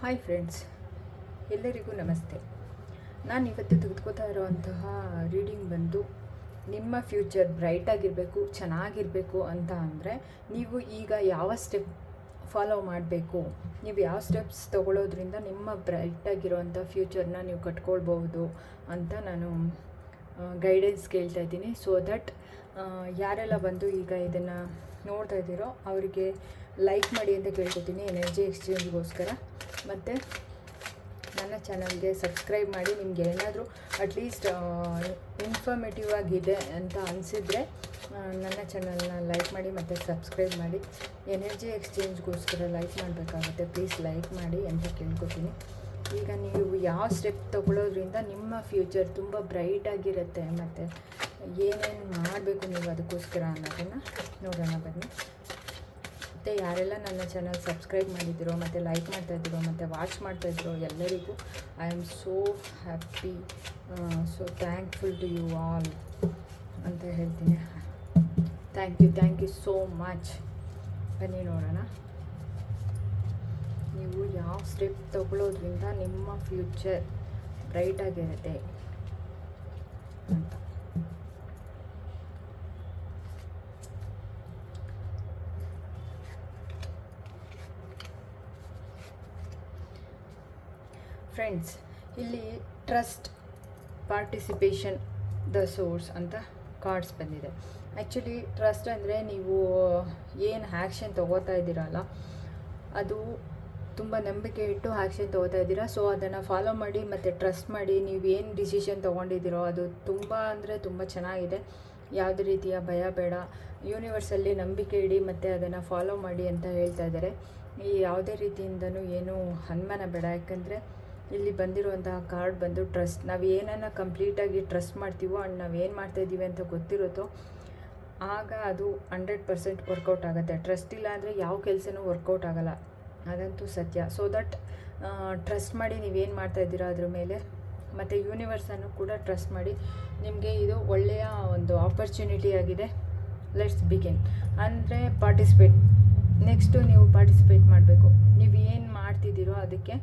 Hi friends ಎಲ್ಲರಿಗೂ ನಮಸ್ತೆ. ನಾನು ಇವತ್ತು ತೆಗೆದುಕೋತಾ ಇರುವಂತಹ ರೀಡಿಂಗ್ ಬಂದು, ನಿಮ್ಮ ಫ್ಯೂಚರ್ ಬ್ರೈಟ್ ಆಗಿರಬೇಕು, ಚೆನ್ನಾಗಿರಬೇಕು ಅಂತ ಅಂದರೆ, ನೀವು ಈಗ ಯಾವ ಸ್ಟೆಪ್ ಫಾಲೋ ಮಾಡಬೇಕು? ನೀವು ಯಾವ ಸ್ಟೆಪ್ಸ್ ತೊಗೊಳೋದ್ರಿಂದ ನಿಮ್ಮ ಬ್ರೈಟ್ ಆಗಿರೋವಂಥ ಫ್ಯೂಚರ್ನ ನೀವು ಕಟ್ಕೊಳ್ಬಹುದು ಅಂತ ನಾನು ಗೈಡೆನ್ಸ್ ಕೇಳ್ತಾ ಇದ್ದೀನಿ. ಸೊ ದಟ್ ಯಾರೆಲ್ಲ ಬಂದು ಈಗ ಇದನ್ನು ನೋಡ್ತಾ ಇದ್ದೀರೋ ಅವರಿಗೆ ಲೈಕ್ ಮಾಡಿ ಅಂತ ಕೇಳ್ಕೊತೀನಿ ಎನರ್ಜಿ ಎಕ್ಸ್ಚೇಂಜ್ಗೋಸ್ಕರ ಮತ್ತು ನನ್ನ ಚಾನಲ್ಗೆ ಸಬ್ಸ್ಕ್ರೈಬ್ ಮಾಡಿ, ನಿಮ್ಗೆ ಏನಾದರೂ ಅಟ್ಲೀಸ್ಟ್ ಇನ್ಫಾರ್ಮೇಟಿವ್ ಆಗಿದೆ ಅಂತ ಅನಿಸಿದರೆ ನನ್ನ ಚಾನಲ್ನ ಲೈಕ್ ಮಾಡಿ ಮತ್ತು ಸಬ್ಸ್ಕ್ರೈಬ್ ಮಾಡಿ. ಎನರ್ಜಿ ಎಕ್ಸ್ಚೇಂಜ್ಗೋಸ್ಕರ ಲೈಕ್ ಮಾಡಬೇಕಾಗುತ್ತೆ ಪ್ಲೀಸ್ ಲೈಕ್ ಮಾಡಿ ಅಂತ ಕೇಳ್ಕೊತೀನಿ. ಈಗ ನೀವು ಯಾವ ಸ್ಟೆಪ್ ತೊಗೊಳ್ಳೋದ್ರಿಂದ ನಿಮ್ಮ ಫ್ಯೂಚರ್ ತುಂಬ ಬ್ರೈಟ್ ಆಗಿರುತ್ತೆ ಮತ್ತು ಏನೇನು ಮಾಡಬೇಕು ನೀವು ಅದಕ್ಕೋಸ್ಕರ ಅನ್ನೋದನ್ನು ನೋಡೋಣ ಬನ್ನಿ. ಮತ್ತು ಯಾರೆಲ್ಲ ನನ್ನ ಚಾನಲ್ ಸಬ್ಸ್ಕ್ರೈಬ್ ಮಾಡಿದ್ದೀರೋ, ಮತ್ತು ಲೈಕ್ ಮಾಡ್ತಾಯಿದ್ದೀರೋ ಮತ್ತು ವಾಚ್ ಮಾಡ್ತಾಯಿದ್ದೀರೋ ಎಲ್ಲರಿಗೂ I am so happy so thankful to you all ಅಂತ ಹೇಳ್ತೀನಿ. Thank you thank you so much ಬನ್ನಿ ನೋಡೋಣ. ನೀವು ಯಾವ ಸ್ಟೆಪ್ ತಗೊಳ್ಳೋದ್ರಿಂದ ನಿಮ್ಮ ಫ್ಯೂಚರ್ ಬ್ರೈಟ್ ಆಗಿರುತ್ತೆ ಅಂತ. ಫ್ರೆಂಡ್ಸ್ ಇಲ್ಲಿ ಟ್ರಸ್ಟ್ ಪಾರ್ಟಿಸಿಪೇಷನ್ ದ ಸೋರ್ಸ್ ಅಂತ ಕಾರ್ಡ್ಸ್ ಬಂದಿದೆ. ಆ್ಯಕ್ಚುಲಿ ಟ್ರಸ್ಟ್ ಅಂದರೆ ನೀವು ಏನು ಆ್ಯಕ್ಷನ್ ತೊಗೋತಾ ಇದ್ದೀರಲ್ಲ ಅದು ತುಂಬ ನಂಬಿಕೆ ಇಟ್ಟು ಆ್ಯಕ್ಷನ್ ತೊಗೋತಾ ಇದ್ದೀರಾ. ಸೊ ಅದನ್ನು ಫಾಲೋ ಮಾಡಿ ಮತ್ತು ಟ್ರಸ್ಟ್ ಮಾಡಿ ನೀವು ಏನು ಡಿಸಿಷನ್ ತೊಗೊಂಡಿದ್ದೀರೋ ಅದು ತುಂಬ ಅಂದರೆ ತುಂಬ ಚೆನ್ನಾಗಿದೆ. ಯಾವುದೇ ರೀತಿಯ ಭಯ ಬೇಡ. ಯೂನಿವರ್ಸಲ್ಲಿ ನಂಬಿಕೆ ಇಡಿ ಮತ್ತು ಅದನ್ನು ಫಾಲೋ ಮಾಡಿ ಅಂತ ಹೇಳ್ತಾ ಇದ್ದಾರೆ. ಈ ಯಾವುದೇ ರೀತಿಯಿಂದನೂ ಏನೂ ಅನುಮಾನ ಬೇಡ. ಯಾಕಂದರೆ ಇಲ್ಲಿ ಬಂದಿರುವಂತಹ ಕಾರ್ಡ್ ಬಂದು ಟ್ರಸ್ಟ್ ನಾವು ಏನನ್ನ ಕಂಪ್ಲೀಟಾಗಿ ಟ್ರಸ್ಟ್ ಮಾಡ್ತೀವೋ ಆ್ಯಂಡ್ ನಾವು ಏನು ಮಾಡ್ತಾಯಿದ್ದೀವಿ ಅಂತ ಗೊತ್ತಿರುತ್ತೋ ಆಗ ಅದು ಹಂಡ್ರೆಡ್ ಪರ್ಸೆಂಟ್ ವರ್ಕೌಟ್ ಆಗುತ್ತೆ. ಟ್ರಸ್ಟ್ ಇಲ್ಲ ಅಂದರೆ ಯಾವ ಕೆಲಸನೂ ವರ್ಕೌಟ್ ಆಗಲ್ಲ. ಅದಂತೂ ಸತ್ಯ. ಸೊ ದಟ್ ಟ್ರಸ್ಟ್ ಮಾಡಿ ನೀವೇನು ಮಾಡ್ತಾಯಿದ್ದೀರೋ ಅದ್ರ ಮೇಲೆ ಮತ್ತು ಯೂನಿವರ್ಸನ್ನು ಕೂಡ ಟ್ರಸ್ಟ್ ಮಾಡಿ ನಿಮಗೆ ಇದು ಒಳ್ಳೆಯ ಒಂದು ಆಪರ್ಚುನಿಟಿ ಆಗಿದೆ. ಲೆಟ್ಸ್ ಬಿಗಿನ್ ಅಂದರೆ ಪಾರ್ಟಿಸಿಪೇಟ್ ನೆಕ್ಸ್ಟು ನೀವು ಪಾರ್ಟಿಸಿಪೇಟ್ ಮಾಡಬೇಕು. ನೀವು ಏನು ಮಾಡ್ತಿದ್ದೀರೋ ಅದಕ್ಕೆ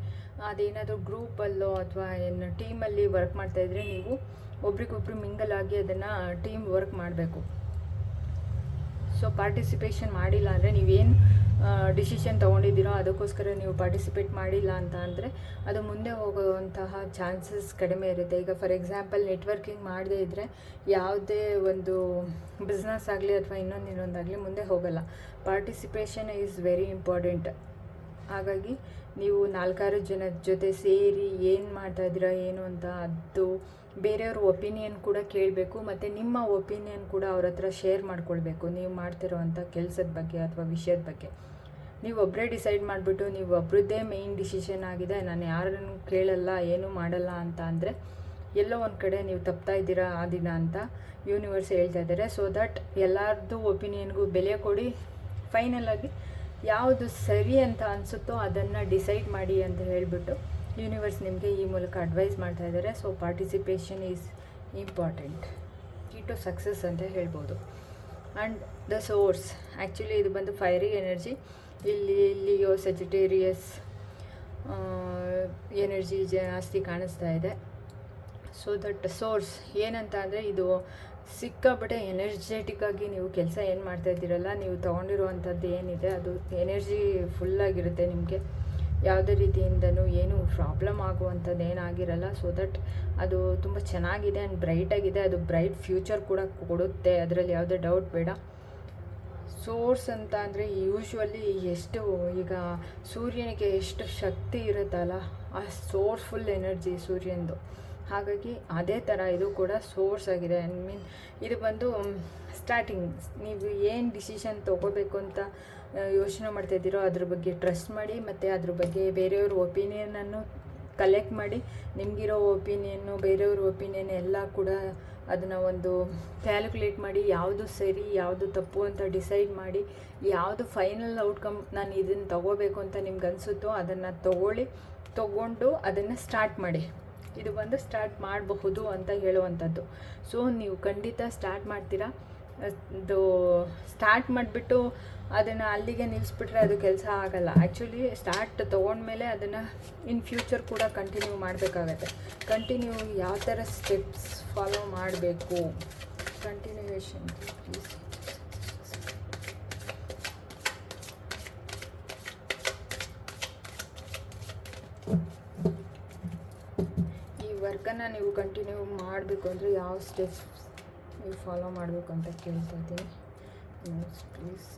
ಅದೇನಾದರೂ ಗ್ರೂಪಲ್ಲೋ ಅಥವಾ ಏನು ಟೀಮಲ್ಲಿ ವರ್ಕ್ ಮಾಡ್ತಾ ಮಾಡ್ತಾಯಿದ್ರೆ ನೀವು ಒಬ್ರಿಗೊಬ್ರು ಮಿಂಗಲ್ ಆಗಿ ಅದನ್ನು ಟೀಮ್ ವರ್ಕ್ ಮಾಡಬೇಕು. ಸೊ ಪಾರ್ಟಿಸಿಪೇಷನ್ ಮಾಡಿಲ್ಲ ಅಂದರೆ ನೀವೇನು ಡಿಸಿಷನ್ ತೊಗೊಂಡಿದ್ದೀರೋ ಅದಕ್ಕೋಸ್ಕರ ನೀವು ಪಾರ್ಟಿಸಿಪೇಟ್ ಮಾಡಿಲ್ಲ ಅಂತ ಅಂದರೆ ಅದು ಮುಂದೆ ಹೋಗುವಂತಹ ಚಾನ್ಸಸ್ ಕಡಿಮೆ ಇರುತ್ತೆ. ಈಗ ಫಾರ್ ಎಕ್ಸಾಂಪಲ್ ನೆಟ್ವರ್ಕಿಂಗ್ ಮಾಡದೇ ಇದ್ದರೆ ಯಾವುದೇ ಒಂದು ಬಿಸ್ನೆಸ್ ಆಗಲಿ ಅಥವಾ ಇನ್ನೊಂದು ಇನ್ನೊಂದಾಗಲಿ ಮುಂದೆ ಹೋಗಲ್ಲ. ಪಾರ್ಟಿಸಿಪೇಷನ್ ಈಸ್ ವೆರಿ ಇಂಪಾರ್ಟೆಂಟ್ ಹಾಗಾಗಿ ನೀವು ನಾಲ್ಕಾರು ಜನದ ಜೊತೆ ಸೇರಿ ಏನು ಮಾಡ್ತಾ ಇದ್ದೀರಾ, ಏನು ಅಂತ ಅದು ಬೇರೆಯವ್ರ ಒಪಿನಿಯನ್ ಕೂಡ ಕೇಳಬೇಕು, ಮತ್ತು ನಿಮ್ಮ ಒಪಿನಿಯನ್ ಕೂಡ ಅವ್ರ ಹತ್ರ ಶೇರ್ ಮಾಡ್ಕೊಳ್ಬೇಕು. ನೀವು ಮಾಡ್ತಿರೋವಂಥ ಕೆಲಸದ ಬಗ್ಗೆ ಅಥವಾ ವಿಷಯದ ಬಗ್ಗೆ. ನೀವು ಒಬ್ಬರೇ ಡಿಸೈಡ್ ಮಾಡಿಬಿಟ್ಟು ನೀವು ಒಬ್ಬರದ್ದೇ ಮೇಯ್ನ್ ಡಿಸಿಷನ್ ಆಗಿದೆ, ನಾನು ಯಾರನ್ನು ಕೇಳಲ್ಲ, ಏನೂ ಮಾಡಲ್ಲ ಅಂತ ಅಂದರೆ ಎಲ್ಲೋ ಒಂದು ಕಡೆ ನೀವು ತಪ್ತಾ ಇದ್ದೀರಾ ಆ ದಿನ ಅಂತ ಯೂನಿವರ್ಸ್ ಹೇಳ್ತಾ ಇದ್ದಾರೆ. ಸೊ ದಟ್ ಎಲ್ಲರದ್ದು ಒಪಿನಿಯನ್ಗೂ ಬೆಲೆ ಕೊಡಿ. ಫೈನಲಾಗಿ ಯಾವುದು ಸರಿ ಅಂತ ಅನಿಸುತ್ತೋ ಅದನ್ನು ಡಿಸೈಡ್ ಮಾಡಿ ಅಂತ ಹೇಳಿಬಿಟ್ಟು ಯೂನಿವರ್ಸ್ ನಿಮಗೆ ಈ ಮೂಲಕ ಅಡ್ವೈಸ್ ಮಾಡ್ತಾ ಇದ್ದಾರೆ. So participation is important key to success ಅಂತ ಹೇಳ್ಬೋದು. ಆ್ಯಂಡ್ ದ ಸೋರ್ಸ್ ಆ್ಯಕ್ಚುಲಿ ಇದು ಬಂದು ಫೈರಿ ಎನರ್ಜಿ ಇಲ್ಲಿ, ಇಲ್ಲಿಯೋ ಸೆಜಿಟೇರಿಯಸ್ ಎನರ್ಜಿ ಜಾಸ್ತಿ ಕಾಣಿಸ್ತಾ ಇದೆ. ಸೊ ದಟ್ ಸೋರ್ಸ್ ಏನಂತ ಅಂದರೆ ಇದು ಸಿಕ್ಕಾಪಟ್ಟೆ ಎನರ್ಜೆಟಿಕ್ ಆಗಿ ನೀವು ಕೆಲಸ ಏನು ಮಾಡ್ತಾ ಇದ್ದೀರಲ್ಲ, ನೀವು ತೊಗೊಂಡಿರುವಂಥದ್ದು ಏನಿದೆ, ಅದು ಎನರ್ಜಿ ಫುಲ್ಲಾಗಿರುತ್ತೆ ನಿಮಗೆ. ಯಾವುದೇ ರೀತಿಯಿಂದನೂ ಏನು ಪ್ರಾಬ್ಲಮ್ ಆಗುವಂಥದ್ದು ಏನಾಗಿರಲ್ಲ ಸೊ ದಟ್ ಅದು ತುಂಬ ಚೆನ್ನಾಗಿದೆ ಆ್ಯಂಡ್ ಬ್ರೈಟಾಗಿದೆ ಅದು ಬ್ರೈಟ್ ಫ್ಯೂಚರ್ ಕೂಡ ಕೊಡುತ್ತೆ, ಅದರಲ್ಲಿ ಯಾವುದೇ ಡೌಟ್ ಬೇಡ. ಸೋರ್ಸ್ ಅಂತ ಅಂದರೆ ಯೂಶ್ವಲಿ ಎಷ್ಟು, ಈಗ ಸೂರ್ಯನಿಗೆ ಎಷ್ಟು ಶಕ್ತಿ ಇರುತ್ತಲ್ಲ, ಆ ಸೋರ್ಸ್ಫುಲ್ ಎನರ್ಜಿ ಸೂರ್ಯಂದು. ಹಾಗಾಗಿ ಅದೇ ಥರ ಇದು ಕೂಡ ಸೋರ್ಸ್ ಆಗಿದೆ. ಐ ಮೀನ್ ಇದು ಬಂದು ಸ್ಟಾರ್ಟಿಂಗ್ ನೀವು ಏನು ಡಿಸಿಷನ್ ತೊಗೋಬೇಕು ಅಂತ ಯೋಚನೆ ಮಾಡ್ತಾಯಿದ್ದೀರೋ ಅದ್ರ ಬಗ್ಗೆ ಟ್ರಸ್ಟ್ ಮಾಡಿ, ಮತ್ತು ಅದ್ರ ಬಗ್ಗೆ ಬೇರೆಯವ್ರ ಒಪಿನಿಯನನ್ನು ಕಲೆಕ್ಟ್ ಮಾಡಿ, ನಿಮಗಿರೋ ಒಪಿನಿಯನ್ನು ಬೇರೆಯವ್ರ ಒಪಿನಿಯನ್ ಎಲ್ಲ ಕೂಡ ಅದನ್ನು ಒಂದು ಕ್ಯಾಲ್ಕುಲೇಟ್ ಮಾಡಿ, ಯಾವುದು ಸರಿ, ಯಾವುದು ತಪ್ಪು ಅಂತ ಡಿಸೈಡ್ ಮಾಡಿ, ಯಾವುದು ಫೈನಲ್ ಔಟ್ಕಮ್ ನಾನು ಇದನ್ನು ತೊಗೋಬೇಕು ಅಂತ ನಿಮ್ಗೆ ಅನಿಸುತ್ತೋ ಅದನ್ನು ತೊಗೊಳ್ಳಿ, ತೊಗೊಂಡು ಅದನ್ನು ಸ್ಟಾರ್ಟ್ ಮಾಡಿ. ಇದು ಬಂದು ಸ್ಟಾರ್ಟ್ ಮಾಡಬಹುದು ಅಂತ ಹೇಳುವಂಥದ್ದು ಸೊ ನೀವು ಖಂಡಿತ ಸ್ಟಾರ್ಟ್ ಮಾಡ್ತೀರಾ? ಅದು ಸ್ಟಾರ್ಟ್ ಮಾಡಿಬಿಟ್ಟು ಅದನ್ನು ಅಲ್ಲಿಗೆ ನಿಲ್ಲಿಸ್ಬಿಟ್ರೆ ಅದು ಕೆಲಸ ಆಗಲ್ಲ. ಆ್ಯಕ್ಚುಲಿ ಸ್ಟಾರ್ಟ್ ತೊಗೊಂಡ್ಮೇಲೆ ಅದನ್ನು ಇನ್ ಫ್ಯೂಚರ್ ಕೂಡ ಕಂಟಿನ್ಯೂ ಮಾಡಬೇಕಾಗತ್ತೆ. ಕಂಟಿನ್ಯೂ ಯಾವ ಥರ ಸ್ಟೆಪ್ಸ್ ಫಾಲೋ ಮಾಡಬೇಕು? ಕಂಟಿನ್ಯೂಯೇಷನ್ ಪ್ಲೀಸ್ ಈ ವರ್ಕನ್ನು ನೀವು ಕಂಟಿನ್ಯೂ ಮಾಡಬೇಕು ಅಂದರೆ ಯಾವ ಸ್ಟೆಪ್ಸ್ ನೀವು ಫಾಲೋ ಮಾಡಬೇಕು ಅಂತ ಕೇಳ್ತಾ ಇದ್ದೀನಿ. ಪ್ಲೀಸ್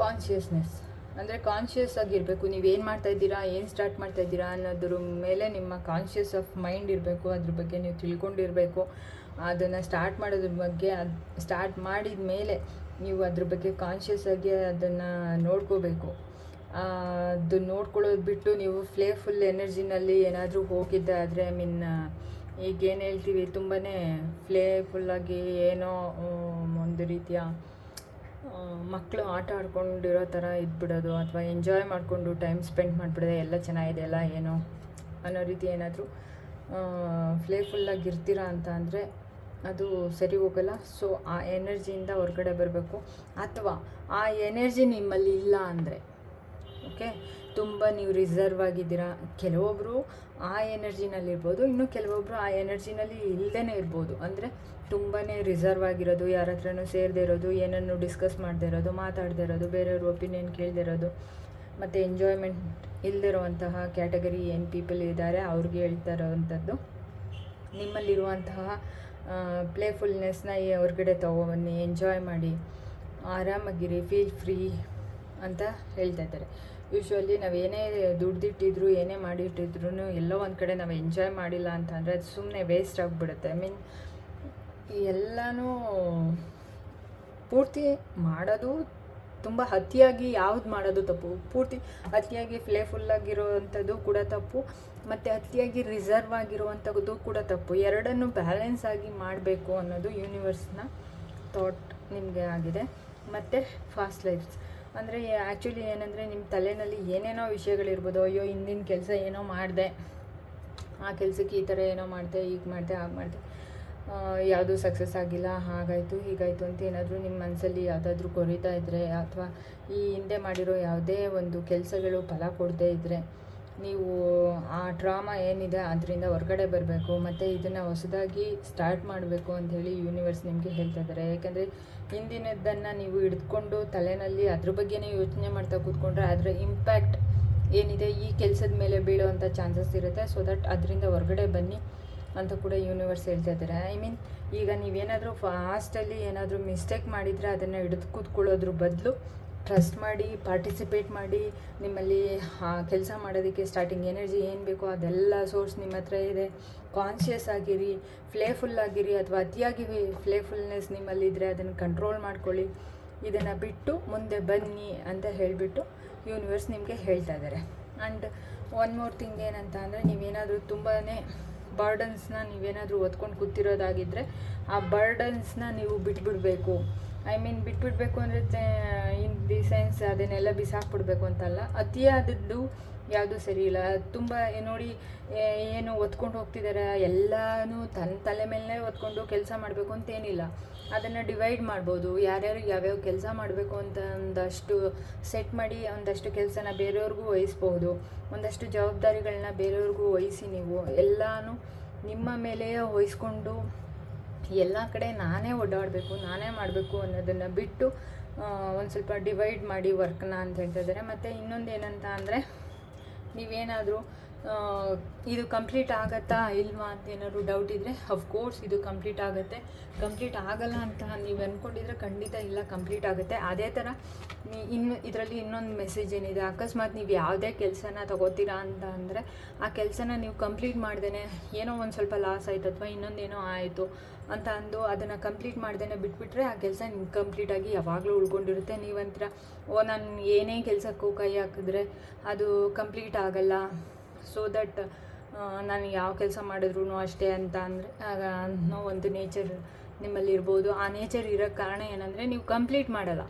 ಕಾನ್ಷಿಯಸ್ನೆಸ್ ಅಂದರೆ ಕಾನ್ಷಿಯಸ್ ಆಗಿರಬೇಕು. ನೀವು ಏನು ಮಾಡ್ತಾ ಇದ್ದೀರಾ, ಏನು ಸ್ಟಾರ್ಟ್ ಮಾಡ್ತಾ ಇದ್ದೀರಾ ಅನ್ನೋದ್ರ ಮೇಲೆ ನಿಮ್ಮ ಕಾನ್ಷಿಯಸ್ ಆಫ್ ಮೈಂಡ್ ಇರಬೇಕು. ಅದ್ರ ಬಗ್ಗೆ ನೀವು ತಿಳ್ಕೊಂಡಿರಬೇಕು. ಅದನ್ನು ಸ್ಟಾರ್ಟ್ ಮಾಡೋದ್ರ ಬಗ್ಗೆ ಅದು ಸ್ಟಾರ್ಟ್ ಮಾಡಿದ ಮೇಲೆ ನೀವು ಅದ್ರ ಬಗ್ಗೆ ಕಾನ್ಷಿಯಸ್ ಆಗಿ ಅದನ್ನು ನೋಡ್ಕೋಬೇಕು. ಅದು ನೋಡ್ಕೊಳ್ಳೋದು ಬಿಟ್ಟು ನೀವು ಫ್ಲೇಫುಲ್ ಎನರ್ಜಿನಲ್ಲಿ ಏನಾದರೂ ಹೋಗಿದ್ದೆ ಆದರೆ ಐ ಮೀನ್ ಈಗೇನು ಹೇಳ್ತೀವಿ ತುಂಬಾ ಫ್ಲೇಫುಲ್ಲಾಗಿ ಏನೋ ಒಂದು ರೀತಿಯ ಮಕ್ಕಳು ಆಟ ಆಡ್ಕೊಂಡಿರೋ ಥರ ಇದ್ಬಿಡೋದು ಅಥವಾ ಎಂಜಾಯ್ ಮಾಡಿಕೊಂಡು ಟೈಮ್ ಸ್ಪೆಂಡ್ ಮಾಡಿಬಿಡೋದು ಎಲ್ಲ ಚೆನ್ನಾಗಿದೆ ಎಲ್ಲ ಏನೋ ಅನ್ನೋ ರೀತಿ ಏನಾದರೂ ಫ್ಲೇಫುಲ್ಲಾಗಿ ಇರ್ತೀರಾ ಅಂತ ಅಂದರೆ ಅದು ಸರಿ ಹೋಗಲ್ಲ. ಸೊ ಆ ಎನರ್ಜಿಯಿಂದ ಹೊರಗಡೆ ಬರಬೇಕು. ಅಥವಾ ಆ ಎನರ್ಜಿ ನಿಮ್ಮಲ್ಲಿ ಇಲ್ಲ ಅಂದರೆ ಓಕೆ? ತುಂಬ ನೀವು ರಿಸರ್ವ್ ಆಗಿದ್ದೀರಾ. ಕೆಲವೊಬ್ಬರು ಆ ಎನರ್ಜಿನಲ್ಲಿ ಇರ್ಬೋದು, ಇನ್ನು ಕೆಲವೊಬ್ಬರು ಆ ಎನರ್ಜಿನಲ್ಲಿ ಇಲ್ಲದೇ ಇರ್ಬೋದು. ಅಂದರೆ ತುಂಬಾ ರಿಸರ್ವ್ ಆಗಿರೋದು, ಯಾರ ಹತ್ರನೂ ಸೇರದೇ ಇರೋದು, ಏನನ್ನು ಡಿಸ್ಕಸ್ ಮಾಡದೇ ಇರೋದು, ಮಾತಾಡದೇ ಇರೋದು, ಬೇರೆಯವ್ರ ಒಪಿನಿಯನ್ ಕೇಳದೇ ಇರೋದು. ಮತ್ತು ಎಂಜಾಯ್ಮೆಂಟ್ ಇಲ್ಲದಿರುವಂತಹ ಕ್ಯಾಟಗರಿ ಏನು ಪೀಪಲ್ ಇದ್ದಾರೆ, ಅವ್ರಿಗೆ ಹೇಳ್ತಾ ಇರೋವಂಥದ್ದು. ನಿಮ್ಮಲ್ಲಿರುವಂತಹ ಪ್ಲೇಫುಲ್ನೆಸ್ನ ಹೊರಗಡೆ ತೊಗೊಬನ್ನಿ ಎಂಜಾಯ್ ಮಾಡಿ, ಆರಾಮಾಗಿರಿ ಫೀಲ್ ಫ್ರೀ ಅಂತ ಹೇಳ್ತಾ ಇದ್ದಾರೆ. ಯೂಶ್ವಲಿ ನಾವು ಏನೇ ದುಡ್ದಿಟ್ಟಿದ್ರು, ಏನೇ ಮಾಡಿಟ್ಟಿದ್ರು ಎಲ್ಲೋ ಒಂದು ಕಡೆ ನಾವು ಎಂಜಾಯ್ ಮಾಡಿಲ್ಲ ಅಂತಂದರೆ ಅದು ಸುಮ್ಮನೆ ವೇಸ್ಟ್ ಆಗಿಬಿಡುತ್ತೆ. ಐ ಮೀನ್ ಎಲ್ಲನೂ ಪೂರ್ತಿ ಮಾಡೋದು ತುಂಬ ಅತಿಯಾಗಿ ಯಾವ್ದು ಮಾಡೋದು ತಪ್ಪು. ಪೂರ್ತಿ ಅತಿಯಾಗಿ ಫ್ಲೇಫುಲ್ಲಾಗಿರೋವಂಥದ್ದು ಕೂಡ ತಪ್ಪು. ಮತ್ತು ಅತಿಯಾಗಿ ರಿಸರ್ವ್ ಆಗಿರುವಂಥದ್ದು ಕೂಡ ತಪ್ಪು. ಎರಡನ್ನು ಬ್ಯಾಲೆನ್ಸ್ ಆಗಿ ಮಾಡಬೇಕು ಅನ್ನೋದು ಯೂನಿವರ್ಸ್ನ ಥಾಟ್ ನಿಮಗೆ ಆಗಿದೆ. ಮತ್ತು ಫಾಸ್ಟ್ ಲೈಫ್ಸ್ ಅಂದರೆ ಆ್ಯಕ್ಚುಲಿ ಏನಂದರೆ ನಿಮ್ಮ ತಲೆಯಲ್ಲಿ ಏನೇನೋ ವಿಷಯಗಳಿರ್ಬೋದು, ಅಯ್ಯೋ, ಹಿಂದಿನ ಕೆಲಸ ಏನೋ ಮಾಡಿದೆ, ಆ ಕೆಲಸಕ್ಕೆ ಈ ಥರ ಏನೋ ಮಾಡಿದೆ ಈಗ ಮಾಡಿದೆ, ಹಾಗೆ ಮಾಡಿದೆ ಯಾವುದೂ ಸಕ್ಸಸ್ ಆಗಿಲ್ಲ, ಹಾಗಾಯಿತು, ಹೀಗಾಯಿತು ಅಂತ ಏನಾದರೂ ನಿಮ್ಮ ಮನಸ್ಸಲ್ಲಿ ಯಾವುದಾದ್ರೂ ಕೊರಿತಾ ಇದ್ದರೆ ಅಥವಾ ಈ ಹಿಂದೆ ಮಾಡಿರೋ ಯಾವುದೇ ಒಂದು ಕೆಲಸಗಳು ಫಲ ಕೊಡದೇ ಇದ್ದರೆ ನೀವು ಆ ಡ್ರಾಮಾ ಏನಿದೆ ಅದರಿಂದ ಹೊರಗಡೆ ಬರಬೇಕು, ಮತ್ತು ಇದನ್ನು ಹೊಸದಾಗಿ ಸ್ಟಾರ್ಟ್ ಮಾಡಬೇಕು ಅಂಥೇಳಿ ಯೂನಿವರ್ಸ್ ನಿಮಗೆ ಹೇಳ್ತಾ ಇದ್ದಾರೆ. ಯಾಕೆಂದರೆ ಹಿಂದಿನದ್ದನ್ನು ನೀವು ಹಿಡಿದುಕೊಂಡು ತಲೆಯಲ್ಲಿ ಅದ್ರ ಬಗ್ಗೆನೇ ಯೋಚನೆ ಮಾಡ್ತಾ ಕೂತ್ಕೊಂಡ್ರೆ ಅದರ ಇಂಪ್ಯಾಕ್ಟ್ ಏನಿದೆ ಈ ಕೆಲಸದ ಮೇಲೆ ಬೀಳುವಂಥ ಚಾನ್ಸಸ್ ಇರುತ್ತೆ. ಸೊ ದಟ್ ಅದರಿಂದ ಹೊರಗಡೆ ಬನ್ನಿ ಅಂತ ಕೂಡ ಯೂನಿವರ್ಸ್ ಹೇಳ್ತಾ ಇದ್ದಾರೆ. ಐ ಮೀನ್ ಈಗ ನೀವೇನಾದರೂ ಫಾಸ್ಟಲ್ಲಿ ಏನಾದರೂ ಮಿಸ್ಟೇಕ್ ಮಾಡಿದರೆ ಅದನ್ನು ಹಿಡಿದು ಕೂತ್ಕೊಳ್ಳೋದ್ರ ಬದಲು ಟ್ರಸ್ಟ್ ಮಾಡಿ ಪಾರ್ಟಿಸಿಪೇಟ್ ಮಾಡಿ, ನಿಮ್ಮಲ್ಲಿ ಕೆಲಸ ಮಾಡೋದಕ್ಕೆ ಸ್ಟಾರ್ಟಿಂಗ್ ಎನರ್ಜಿ ಏನು ಬೇಕೋ ಅದೆಲ್ಲ ಸೋರ್ಸ್ ನಿಮ್ಮ ಹತ್ರ ಇದೆ. ಕಾನ್ಷಿಯಸ್ ಆಗಿರಿ ಫ್ಲೇಫುಲ್ ಆಗಿರಿ ಅಥವಾ ಅತಿಯಾಗಿ ಫ್ಲೇಫುಲ್ನೆಸ್ ನಿಮ್ಮಲ್ಲಿದ್ದರೆ ಅದನ್ನು ಕಂಟ್ರೋಲ್ ಮಾಡ್ಕೊಳ್ಳಿ. ಇದನ್ನು ಬಿಟ್ಟು ಮುಂದೆ ಬನ್ನಿ ಅಂತ ಹೇಳಿಬಿಟ್ಟು ಯೂನಿವರ್ಸ್ ನಿಮಗೆ ಹೇಳ್ತಾ ಇದ್ದಾರೆ ಆ್ಯಂಡ್ ಒನ್ ಮೋರ್ ಥಿಂಗ್ ಏನಂತ ಅಂದರೆ ನೀವೇನಾದರೂ ತುಂಬಾ ಬರ್ಡನ್ಸ್ನ ನೀವೇನಾದರೂ ಒತ್ಕೊಂಡು ಕೂತಿರೋದಾಗಿದ್ದರೆ ಆ ಬರ್ಡನ್ಸ್ನ ನೀವು ಬಿಟ್ಬಿಡಬೇಕು. ಐ ಮೀನ್ ಬಿಟ್ಬಿಡ್ಬೇಕು ಅಂದರೆ ಇನ್ ದಿ ಸೆನ್ಸ್ ಅದನ್ನೆಲ್ಲ ಬಿಸಾಕ್ಬಿಡ್ಬೇಕು ಅಂತಲ್ಲ. ಅತಿಯಾದದ್ದು ಯಾವುದು ಸರಿ ಇಲ್ಲ. ತುಂಬ ನೋಡಿ ಏನು ಒತ್ಕೊಂಡು ಹೋಗ್ತಿದ್ದಾರೆ ಎಲ್ಲನೂ ತನ್ನ ತಲೆ ಮೇಲೆ ಒತ್ಕೊಂಡು ಕೆಲಸ ಮಾಡಬೇಕು ಅಂತೇನಿಲ್ಲ ಅದನ್ನು ಡಿವೈಡ್ ಮಾಡ್ಬೋದು. ಯಾರ್ಯಾರಿಗೆ ಯಾವ್ಯಾವ ಕೆಲಸ ಮಾಡಬೇಕು ಅಂತ ಒಂದಷ್ಟು ಸೆಟ್ ಮಾಡಿ, ಒಂದಷ್ಟು ಕೆಲಸನ ಬೇರೆಯವ್ರಿಗೂ ವಹಿಸ್ಬೋದು. ಒಂದಷ್ಟು ಜವಾಬ್ದಾರಿಗಳನ್ನ ಬೇರೆಯವ್ರಿಗೂ ವಹಿಸಿ ನೀವು ಎಲ್ಲನೂ ನಿಮ್ಮ ಮೇಲೆಯೇ ವಹಿಸ್ಕೊಂಡು ಎಲ್ಲ ಕಡೆ ನಾನೇ ಓಡಾಡಬೇಕು, ನಾನೇ ಮಾಡಬೇಕು ಅನ್ನೋದನ್ನು ಬಿಟ್ಟು ಒಂದು ಸ್ವಲ್ಪ ಡಿವೈಡ್ ಮಾಡಿ ವರ್ಕ್ನ ಅಂತ ಹೇಳ್ತಾ ಇದ್ದಾರೆ. ಮತ್ತು ಇನ್ನೊಂದು ಏನಂತ ಅಂದರೆ, ನೀವೇನಾದರೂ ಇದು ಕಂಪ್ಲೀಟ್ ಆಗತ್ತಾ ಇಲ್ವಾ ಅಂತ ಏನಾದರೂ ಡೌಟ್ ಇದ್ದರೆ ಅಫ್ಕೋರ್ಸ್ ಇದು ಕಂಪ್ಲೀಟ್ ಆಗುತ್ತೆ. ಕಂಪ್ಲೀಟ್ ಆಗಲ್ಲ ಅಂತ ನೀವು ಅಂದ್ಕೊಂಡಿದ್ರೆ ಖಂಡಿತ ಇಲ್ಲ ಕಂಪ್ಲೀಟ್ ಆಗುತ್ತೆ. ಅದೇ ಥರ ನೀ ಇನ್ನು ಇದರಲ್ಲಿ ಇನ್ನೊಂದು ಮೆಸೇಜ್ ಏನಿದೆ, ಅಕಸ್ಮಾತ್ ನೀವು ಯಾವುದೇ ಕೆಲಸನ ತಗೋತೀರಾ ಅಂತ ಅಂದರೆ, ಆ ಕೆಲಸನ ನೀವು ಕಂಪ್ಲೀಟ್ ಮಾಡ್ದೇ ಏನೋ ಒಂದು ಸ್ವಲ್ಪ ಲಾಸ್ ಆಯಿತು ಅಥವಾ ಇನ್ನೊಂದೇನೋ ಆಯಿತು ಅಂತ ಅಂದು ಅದನ್ನು ಕಂಪ್ಲೀಟ್ ಮಾಡ್ದೇ ಬಿಟ್ಬಿಟ್ರೆ ಆ ಕೆಲಸ ಕಂಪ್ಲೀಟಾಗಿ ಯಾವಾಗಲೂ ಉಳ್ಕೊಂಡಿರುತ್ತೆ. ನೀವಂತರ, ಓ, ನಾನು ಏನೇ ಕೆಲಸಕ್ಕೂ ಕೈ ಹಾಕಿದ್ರೆ ಅದು ಕಂಪ್ಲೀಟ್ ಆಗಲ್ಲ ಸೊ ದಟ್ ನಾನು ಯಾವ ಕೆಲಸ ಮಾಡಿದ್ರು ಅಷ್ಟೇ ಅಂತ ಅಂದರೆ ಅನ್ನೋ ಒಂದು ನೇಚರ್ ನಿಮ್ಮಲ್ಲಿ ಇರ್ಬೋದು. ಆ ನೇಚರ್ ಇರೋ ಕಾರಣ ಏನಂದರೆ ನೀವು ಕಂಪ್ಲೀಟ್ ಮಾಡಲ್ಲ.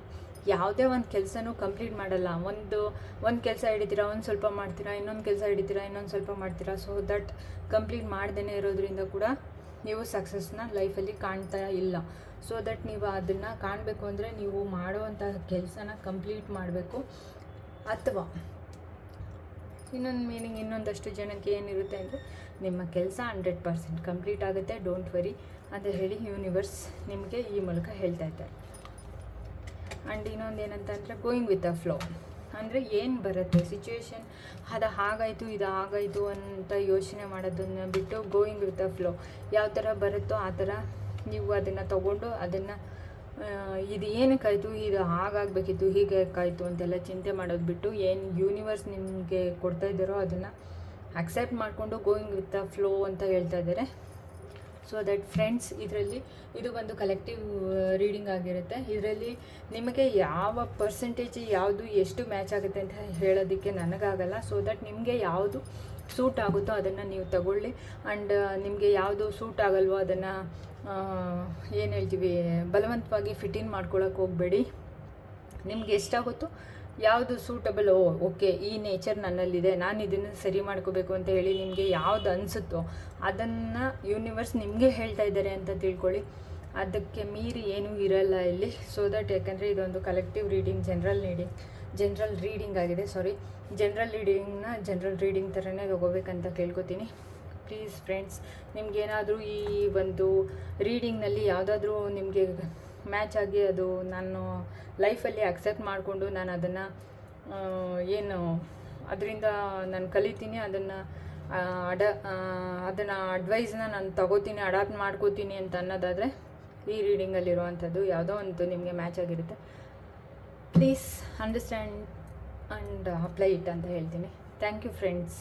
ಯಾವುದೇ ಒಂದು ಕೆಲಸನೂ ಕಂಪ್ಲೀಟ್ ಮಾಡಲ್ಲ. ಒಂದು ಒಂದು ಕೆಲಸ ಹಿಡಿತೀರಾ, ಒಂದು ಸ್ವಲ್ಪ ಮಾಡ್ತೀರಾ, ಇನ್ನೊಂದು ಕೆಲಸ ಹಿಡಿತೀರಾ, ಇನ್ನೊಂದು ಸ್ವಲ್ಪ ಮಾಡ್ತೀರಾ. ಸೊ ದಟ್ ಕಂಪ್ಲೀಟ್ ಮಾಡ್ದೇ ಇರೋದ್ರಿಂದ ಕೂಡ ನೀವು ಸಕ್ಸಸ್ನ ಲೈಫಲ್ಲಿ ಕಾಣ್ತಾ ಇಲ್ಲ. ಸೊ ದಟ್ ನೀವು ಅದನ್ನು ಕಾಣಬೇಕು ಅಂದರೆ ನೀವು ಮಾಡುವಂಥ ಕೆಲಸನ ಕಂಪ್ಲೀಟ್ ಮಾಡಬೇಕು. ಅಥವಾ ಇನ್ನೊಂದು ಮೀನಿಂಗ್ ಇನ್ನೊಂದಷ್ಟು ಜನಕ್ಕೆ ಏನಿರುತ್ತೆ ಅಂದರೆ, ನಿಮ್ಮ ಕೆಲಸ ಹಂಡ್ರೆಡ್ ಪರ್ಸೆಂಟ್ ಕಂಪ್ಲೀಟ್ ಆಗುತ್ತೆ ಡೋಂಟ್ ವರಿ ಅಂತ ಹೇಳಿ ಯೂನಿವರ್ಸ್ ನಿಮಗೆ ಈ ಮೂಲಕ ಹೇಳ್ತಾ ಇದ್ದಾರೆ. ಆ್ಯಂಡ್ ಇನ್ನೊಂದು ಏನಂತಂದರೆ ಗೋಯಿಂಗ್ ವಿತ್ ಅ ಫ್ಲೋ ಅಂದರೆ ಏನು ಬರುತ್ತೆ ಸಿಚುವೇಶನ್ ಅದು ಹಾಗಾಯಿತು, ಇದು ಆಗಾಯಿತು ಅಂತ ಯೋಚನೆ ಮಾಡೋದನ್ನು ಬಿಟ್ಟು ಗೋಯಿಂಗ್ ವಿತ್ ಅ ಫ್ಲೋ ಯಾವ ಥರ ಬರುತ್ತೋ ಆ ಥರ ನೀವು ಅದನ್ನು ತಗೊಂಡು ಅದನ್ನು ಇದು ಏನಕ್ಕಾಯಿತು ಇದು ಹಾಗಾಗಬೇಕಿತ್ತು, ಹೀಗೆ ಆಯಿತು ಅಂತೆಲ್ಲ ಚಿಂತೆ ಮಾಡೋದು ಬಿಟ್ಟು ಏನು ಯೂನಿವರ್ಸ್ ನಿಮಗೆ ಕೊಡ್ತಾ ಇದ್ದಾರೋ ಅದನ್ನು ಅಕ್ಸೆಪ್ಟ್ ಮಾಡಿಕೊಂಡು ಗೋಯಿಂಗ್ ವಿತ್ ದ ಫ್ಲೋ ಅಂತ ಹೇಳ್ತಾ ಇದ್ದಾರೆ. ಸೊ ದಟ್ ಫ್ರೆಂಡ್ಸ್ ಇದರಲ್ಲಿ ಇದು ಒಂದು ಕಲೆಕ್ಟಿವ್ ರೀಡಿಂಗ್ ಆಗಿರುತ್ತೆ. ಇದರಲ್ಲಿ ನಿಮಗೆ ಯಾವ ಪರ್ಸೆಂಟೇಜ್ ಯಾವುದು ಎಷ್ಟು ಮ್ಯಾಚ್ ಆಗುತ್ತೆ ಅಂತ ಹೇಳೋದಕ್ಕೆ ನನಗಾಗಲ್ಲ. ಸೊ ದಟ್ ನಿಮಗೆ ಯಾವುದು ಸೂಟ್ ಆಗುತ್ತೋ ಅದನ್ನು ನೀವು ತಗೊಳ್ಳಿ. ಆ್ಯಂಡ್ ನಿಮಗೆ ಯಾವುದು ಸೂಟ್ ಆಗಲ್ವೋ ಅದನ್ನು ಏನು ಹೇಳ್ತೀವಿ, ಬಲವಂತವಾಗಿ ಫಿಟ್ಟಿಂಗ್ ಮಾಡ್ಕೊಳಕ್ಕೆ ಹೋಗಬೇಡಿ. ನಿಮ್ಗೆ ಎಷ್ಟಾಗುತ್ತೋ ಯಾವುದು ಸೂಟಬಲ್ ಓ, ಓಕೆ, ಈ ನೇಚರ್ ನನ್ನಲ್ಲಿದೆ, ನಾನು ಇದನ್ನು ಸರಿ ಮಾಡ್ಕೋಬೇಕು ಅಂತ ಹೇಳಿ ನಿಮಗೆ ಯಾವುದು ಅನಿಸುತ್ತೋ ಅದನ್ನು ಯೂನಿವರ್ಸ್ ನಿಮಗೆ ಹೇಳ್ತಾ ಇದ್ದಾರೆ ಅಂತ ತಿಳ್ಕೊಳ್ಳಿ. ಅದಕ್ಕೆ ಮೀರಿ ಏನೂ ಇರಲ್ಲ ಇಲ್ಲಿ. ಸೊ ದಟ್ ಯಾಕಂದರೆ ಇದೊಂದು collective reading general reading general reading ಆಗಿದೆ ಸಾರಿ ಜನರಲ್ ರೀಡಿಂಗ್ನ ಜನರಲ್ ರೀಡಿಂಗ್ ಥರನೇ ತಗೋಬೇಕಂತ ಕೇಳ್ಕೊತೀನಿ. ಪ್ಲೀಸ್ ಫ್ರೆಂಡ್ಸ್ ನಿಮಗೇನಾದರೂ ಈ ಒಂದು ರೀಡಿಂಗ್ನಲ್ಲಿ ಯಾವುದಾದ್ರೂ ನಿಮಗೆ ಮ್ಯಾಚ್ ಆಗಿ ಅದು ನಾನು ಲೈಫಲ್ಲಿ ಅಕ್ಸೆಪ್ಟ್ ಮಾಡಿಕೊಂಡು ನಾನು ಅದನ್ನು ಏನು, ಅದರಿಂದ ನಾನು ಕಲಿತೀನಿ, ಅದನ್ನು ಅಡ ಅದನ್ನು ಅಡ್ವೈಸ್ನ ನಾನು ತಗೋತೀನಿ ಅಡಾಪ್ಟ್ ಮಾಡ್ಕೋತೀನಿ ಅಂತ ಅನ್ನೋದಾದರೆ ಈ ರೀಡಿಂಗಲ್ಲಿರುವಂಥದ್ದು ಯಾವುದೋ ಒಂದು ನಿಮಗೆ ಮ್ಯಾಚ್ ಆಗಿರುತ್ತೆ. Please understand and apply it ಅಂತ ಹೇಳ್ತೀನಿ. Thank you friends